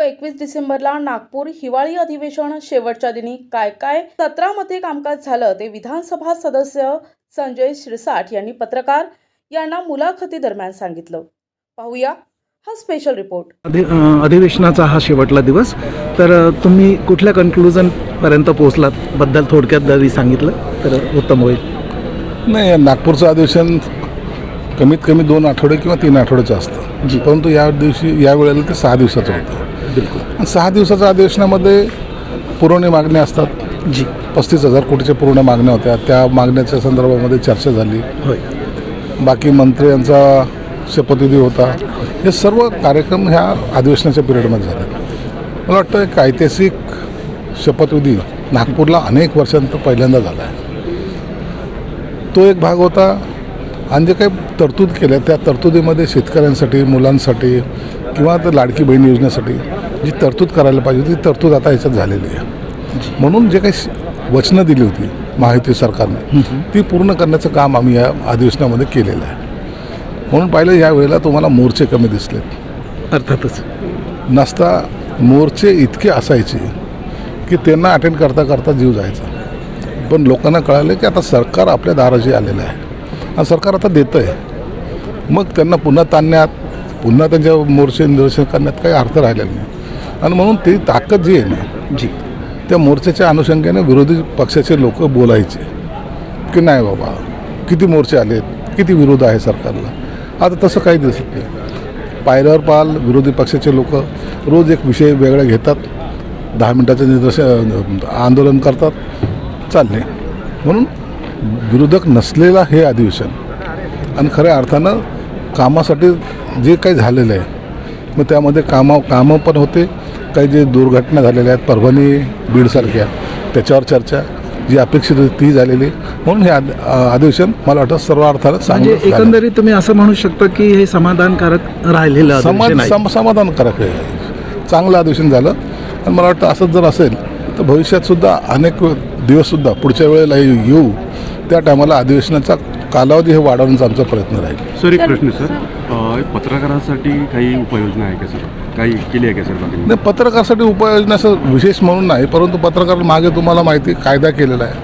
एकवीस डिसेंबरला नागपूर हिवाळी अधिवेशन शेवटच्या दिनी काय काय सत्रामध्ये कामकाज झालं ते विधानसभा सदस्य संजय शिरसाट यांनी पत्रकार यांना मुलाखती दरम्यान सांगितलं. पाहूया हा स्पेशल रिपोर्ट अधिवेशनाचा हा शेवटला दिवस. तर तुम्ही कुठल्या कन्क्लुजनपर्यंत पोहोचलात बद्दल थोडक्यात जरी सांगितलं तर उत्तम होईल. नाही नागपूरचं अधिवेशन कमीत कमी दोन आठवडे किंवा तीन आठवड्याचं असतं. जी. परंतु या दिवशी या वेळेला ते सहा दिवसाचं होतं. बिलकुल. सहा दिवसाच्या अधिवेशनामध्ये पुरवणी मागण्या असतात. जी. पस्तीस हजार कोटीच्या पूर्ण मागण्या होत्या. त्या मागण्याच्या संदर्भामध्ये चर्चा झाली. होय. बाकी मंत्र्यांचा शपथविधी होता. हे सर्व कार्यक्रम ह्या अधिवेशनाच्या पिरियडमध्ये झाले. मला वाटतं एक ऐतिहासिक शपथविधी नागपूरला अनेक वर्षांनंतर पहिल्यांदा झाला आहे. तो एक भाग होता. आणि जे काही तरतूद केल्या त्या तरतुदीमध्ये शेतकऱ्यांसाठी मुलांसाठी किंवा तर लाडकी बहीण योजनेसाठी जी तरतूद करायला पाहिजे होती ती तरतूद आता याच्यात झालेली आहे. म्हणून जे काही वचनं दिली होती महायुती सरकारने ती पूर्ण करण्याचं काम आम्ही या अधिवेशनामध्ये केलेलं आहे. म्हणून पाहिलं या वेळेला तुम्हाला मोर्चे कमी दिसलेत. अर्थातच. नसता मोर्चे इतके असायचे की त्यांना अटेंड करता करता जीव जायचा. पण लोकांना कळालं की आता सरकार आपल्या दाराशी आलेलं आहे. आणि सरकार आता देतं आहे मग त्यांना पुन्हा ताणण्यात पुन्हा त्यांच्या मोर्चे निदर्शन करण्यात काही अर्थ राहिलेला नाही. आणि म्हणून ती ताकद जी आहे ना जी. त्या मोर्चाच्या अनुषंगाने विरोधी पक्षाचे लोक बोलायचे. की नाही बाबा किती मोर्चे आलेत किती विरोध आहे सरकारला? आता तसं काही दिसत नाही. पायऱ्यावर पाल विरोधी पक्षाचे लोक रोज एक विषय वेगळा घेतात दहा मिनटाचं निदर्शन आंदोलन करतात चालले. म्हणून विरोधक नसलेला हे अधिवेशन. आणि खऱ्या अर्थानं कामासाठी जे काही झालेलं आहे मग त्यामध्ये कामा कामं पण होते काही जे दुर्घटना झालेल्या आहेत परभणी बीडसारख्या त्याच्यावर चर्चा जी अपेक्षित होती ती झालेली म्हणून हे अधिवेशन मला वाटतं सर्व अर्थानं म्हणजे. एकंदरीत तुम्ही असं म्हणू शकता की हे समाधानकारक राहिलेलं समाज. सम समाधानकारक आहे चांगलं अधिवेशन झालं आणि मला वाटतं असंच जर असेल तर भविष्यात सुद्धा अनेक दिवससुद्धा पुढच्या वेळेला येऊ त्या टायमाला अधिवेशनाचा कालावधी हे वाढवण्याचा आमचा प्रयत्न राहील. सर एक प्रश्न सर. अ, पत्रकारांसाठी काही उपाययोजना आहे का सर? काही केली आहे का सर बाकी नाही पत्रकारासाठी उपाययोजना असं विशेष म्हणून नाही परंतु पत्रकार मागे तुम्हाला माहिती आहे, कायदा केलेला आहे.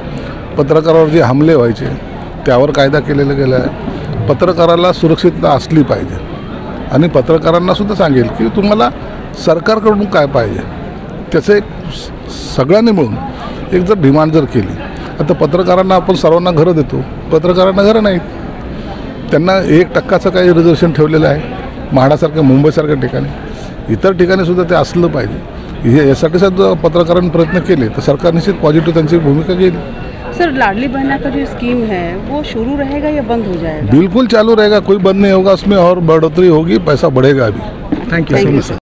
पत्रकारावर जे हमले व्हायचे त्यावर कायदा केलेला गेला आहे. पत्रकाराला सुरक्षितता असली पाहिजे. आणि पत्रकारांना सुद्धा सांगेल की तुम्हाला सरकारकडून काय पाहिजे. त्याचं एक स- सगळ्यांनी मिळून एक जर डिमांड जर केली आता पत्रकारांना आपण सर्वांना घरं देतो. पत्रकारांना घरं नाहीत. त्यांना एक टक्काचं काही रिझर्वेशन ठेवलेलं आहे म्हाडासारख्या मुंबईसारख्या ठिकाणी. इतर ठिकाणी सुद्धा ते असलं पाहिजे. हे यासाठी सुद्धा पत्रकारांनी प्रयत्न केले तर सरकार निश्चित पॉझिटिव्ह त्यांची भूमिका घेईल. सर लाडली बहना का जो स्कीम है वो शुरू रहेगा या बंद हो जाएगा? बिल्कुल चालू रहेगा कोई बंद नहीं होगा उसमें और बढ़ोतरी होगी पैसा बढ़ेगा अभी थँक्यू Thank सो मच